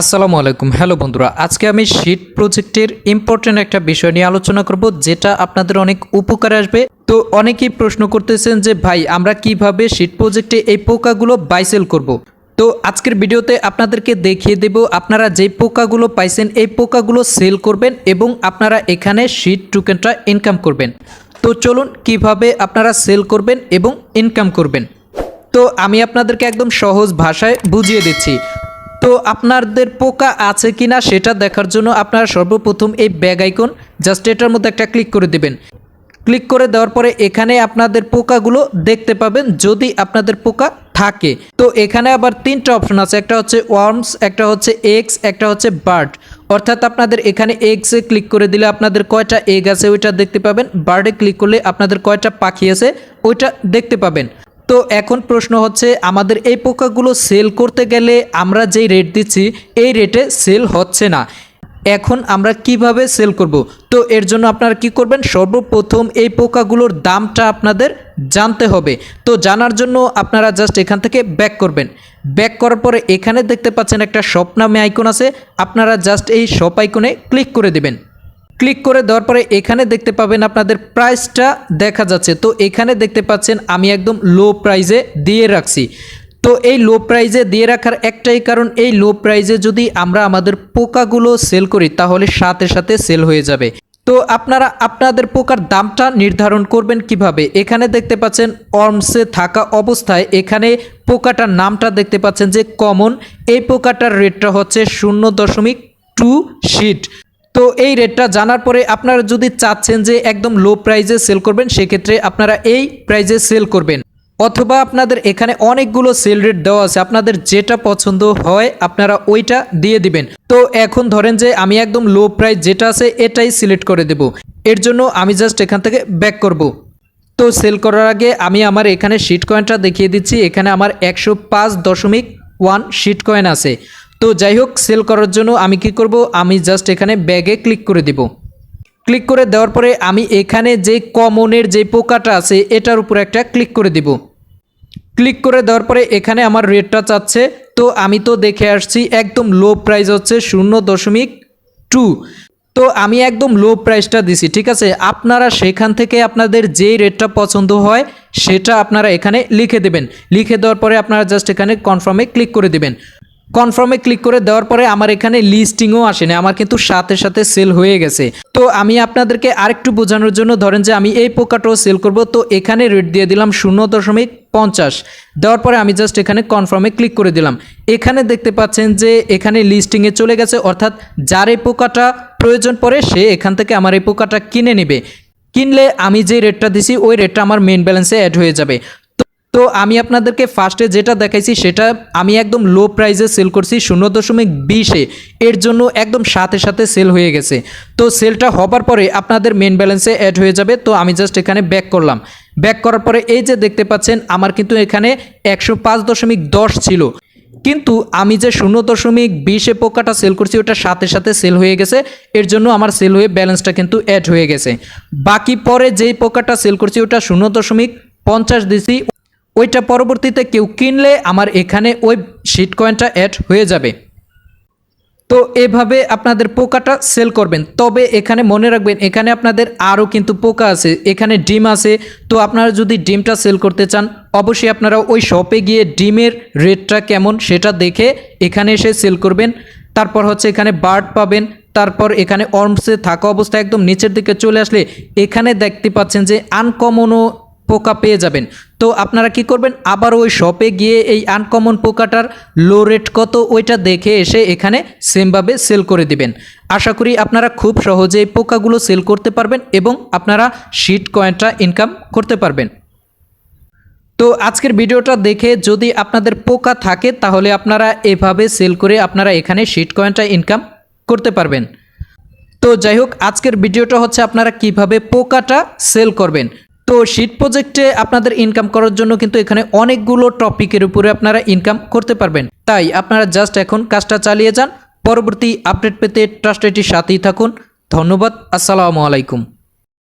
আসসালামু আলাইকুম। হ্যালো বন্ধুরা, আজকে আমি শিট প্রজেক্টের ইম্পর্টেন্ট একটা বিষয় নিয়ে আলোচনা করব, যেটা আপনাদের অনেক উপকারে আসবে। তো অনেকেই প্রশ্ন করতেছেন যে, ভাই, আমরা কীভাবে শিট প্রজেক্টে এই পোকাগুলো বাইসেল করব। তো আজকের ভিডিওতে আপনাদেরকে দেখিয়ে দেব, আপনারা যে পোকাগুলো পাইছেন, এই পোকাগুলো সেল করবেন এবং আপনারা এখানে শিট টোকেনটা ইনকাম করবেন। তো চলুন, কীভাবে আপনারা সেল করবেন এবং ইনকাম করবেন? তো আমি আপনাদেরকে একদম সহজ ভাষায় বুঝিয়ে দিচ্ছি। তো আপনাদের পোকা আছে কিনা সেটা দেখার জন্য আপনারা সর্বপ্রথম এই ব্যাগ আইকন জাস্ট এটার মধ্যে একটা ক্লিক করে দিবেন। ক্লিক করে দেওয়ার পরে এখানে আপনাদের পোকাগুলো দেখতে পাবেন যদি আপনাদের পোকা থাকে। তো এখানে আবার তিনটা অপশন আছে, একটা হচ্ছে ওয়ার্মস একটা হচ্ছে এক্স একটা হচ্ছে বার্ড অর্থাৎ আপনাদের এখানে এক্সে ক্লিক করে দিলে আপনাদের কয়টা এগ আছে ওইটা দেখতে পাবেন। বার্ডে ক্লিক করলে আপনাদের কয়টা পাখি আছে ওইটা দেখতে পাবেন। তো এখন প্রশ্ন হচ্ছে, আমাদের এই পোকাগুলো সেল করতে গেলে আমরা যেই রেট দিচ্ছি, এই রেটে সেল হচ্ছে না। এখন আমরা কীভাবে সেল করব? তো এর জন্য আপনারা কি করবেন, সর্বপ্রথম এই পোকাগুলোর দামটা আপনাদের জানতে হবে। তো জানার জন্য আপনারা জাস্ট এখান থেকে ব্যাক করবেন। ব্যাক করার পরে এখানে দেখতে পাচ্ছেন একটা শপ নামে আইকন আছে। আপনারা জাস্ট এই শপ আইকনে ক্লিক করে দেবেন। ক্লিক করে দেওয়ার পরে এখানে দেখতে পাবেন আপনাদের প্রাইসটা দেখা যাচ্ছে। তো এখানে দেখতে পাচ্ছেন আমি একদম লো প্রাইজে দিয়ে রাখছি। তো এই লো প্রাইজে দিয়ে রাখার একটাই কারণ, এই লো প্রাইজে যদি আমরা আমাদের পোকাগুলো সেল করি, তাহলে সাথে সাথে সেল হয়ে যাবে। তো আপনারা আপনাদের পোকার দামটা নির্ধারণ করবেন কীভাবে? এখানে দেখতে পাচ্ছেন অর্মসে থাকা অবস্থায় এখানে পোকাটার নামটা দেখতে পাচ্ছেন যে কমন। এই পোকাটার রেটটা হচ্ছে শূন্য দশমিক টু শিট। তো এই রেটটা জানার পরে আপনারা যদি চাচ্ছেন যে একদম লো প্রাইজে সেল করবেন, সেক্ষেত্রে আপনারা এই প্রাইজে সেল করবেন। অথবা আপনাদের এখানে অনেকগুলো সেল রেট দেওয়া আছে, আপনাদের যেটা পছন্দ হয় আপনারা ওইটা দিয়ে দিবেন। তো এখন ধরেন যে আমি একদম লো প্রাইস যেটা আছে, এটাই সিলেক্ট করে দেব। এর জন্য আমি জাস্ট এখান থেকে ব্যাক করব। তো সেল করার আগে আমি আমার এখানে শিট কয়েনটা দেখিয়ে দিচ্ছি। এখানে আমার একশো পাঁচ দশমিক ওয়ান শিট কয়েন আছে। তো যাই হোক সেল করার জন্য আমি কি করব? আমি জাস্ট এখানে ব্যাগে ক্লিক করে দিব। ক্লিক করে দেওয়ার পরে আমি এখানে যে কমনের যে পোকাটা আছে, এটার উপর একটা ক্লিক করে দিব। ক্লিক করে দেওয়ার পরে এখানে আমার রেটটা চাচ্ছে। তো আমি তো দেখে আসছি, একদম লো প্রাইস হচ্ছে শূন্য দশমিক টু তো আমি একদম লো প্রাইসটা দিছি, ঠিক আছে? আপনারা সেখান থেকে আপনাদের যেই রেটটা পছন্দ হয়, সেটা আপনারা এখানে লিখে দেবেন। লিখে দেওয়ার পরে আপনারা জাস্ট এখানে কনফার্মে ক্লিক করে দেবেন। কনফার্মে ক্লিক করে দেওয়ার পরে আমার এখানে লিস্টিংও আসেনি, আমার কিন্তু সাথে সাথে সেল হয়ে গেছে। তো আমি আপনাদেরকে আরেকটু বোঝানোর জন্য ধরেন যে আমি এই পোকাটাও সেল করব, তো এখানে রেট দিয়ে দিলাম শূন্য দশমিক পঞ্চাশ। দেওয়ার পরে আমি জাস্ট এখানে কনফার্মে ক্লিক করে দিলাম। এখানে দেখতে পাচ্ছেন যে এখানে লিস্টিংয়ে চলে গেছে, অর্থাৎ যার এই পোকাটা প্রয়োজন পড়ে, সে এখান থেকে আমার এই পোকাটা কিনে নেবে। কিনলে আমি যে রেটটা দিছি, ওই রেটটা আমার মেন ব্যালেন্সে অ্যাড হয়ে যাবে। তো আমি আপনাদেরকে ফার্স্টে যেটা দেখাইছি, সেটা আমি একদম লো প্রাইসে সেল করছি, শূন্য দশমিক বিশে এর জন্য একদম সাথে সাথে সেল হয়ে গেছে। তো সেলটা হবার পরে আপনাদের মেন ব্যালেন্সে অ্যাড হয়ে যাবে। তো আমি জাস্ট এখানে ব্যাক করলাম। ব্যাক করার পরে এই যে দেখতে পাচ্ছেন, আমার কিন্তু এখানে একশো পাঁচ দশমিক দশ ছিল। কিন্তু আমি যে শূন্য দশমিক বিশে পোকাটা সেল করছি, ওটা সাথে সাথে সেল হয়ে গেছে। এর জন্য আমার সেল হয়ে ব্যালেন্সটা কিন্তু অ্যাড হয়ে গেছে। বাকি পরে যেই পোকাটা সেল করছি, ওটা শূন্য দশমিক পঞ্চাশ দিছি ওইটা পরবর্তীতে কেউ কিনলে আমার এখানে ওই শিট কয়েনটা অ্যাড হয়ে যাবে। তো এভাবে আপনাদের পোকাটা সেল করবেন। তবে এখানে মনে রাখবেন, এখানে আপনাদের আরও কিন্তু পোকা আছে, এখানে ডিম আছে। তো আপনারা যদি ডিমটা সেল করতে চান, অবশ্যই আপনারা ওই শপে গিয়ে ডিমের রেটটা কেমন সেটা দেখে এখানে এসে সেল করবেন। তারপর হচ্ছে এখানে বার্ড পাবেন, তারপর এখানে অর্মসে থাকা অবস্থায় একদম নিচের দিকে চলে আসলে এখানে দেখতে পাচ্ছেন যে আনকমনও পোকা পেয়ে যাবেন। তো আপনারা কি করবেন? আবার ওই শপে গিয়ে এই আনকমন পোকাটার লো রেট কত ওইটা দেখে এসে এখানে সেমভাবে সেল করে দিবেন। আশা করি আপনারা খুব সহজে এই পোকাগুলো সেল করতে পারবেন এবং আপনারা শিট কয়েনটা ইনকাম করতে পারবেন। তো আজকের ভিডিওটা দেখে যদি আপনাদের পোকা থাকে, তাহলে আপনারা এভাবে সেল করে আপনারা এখানে শিট কয়েনটা ইনকাম করতে পারবেন। তো যাই হোক, আজকের ভিডিওটা হচ্ছে আপনারা কীভাবে পোকাটা সেল করবেন। তো শীট প্রজেক্টে আপনাদের ইনকাম করার জন্য কিন্তু এখানে অনেকগুলো টপিকের উপরে আপনারা ইনকাম করতে পারবেন। তাই আপনারা জাস্ট এখন কাজটা চালিয়ে যান। পরবর্তী আপডেট পেতে ট্রাস্টেটির সাথেই থাকুন। ধন্যবাদ। আসসালামু আলাইকুম।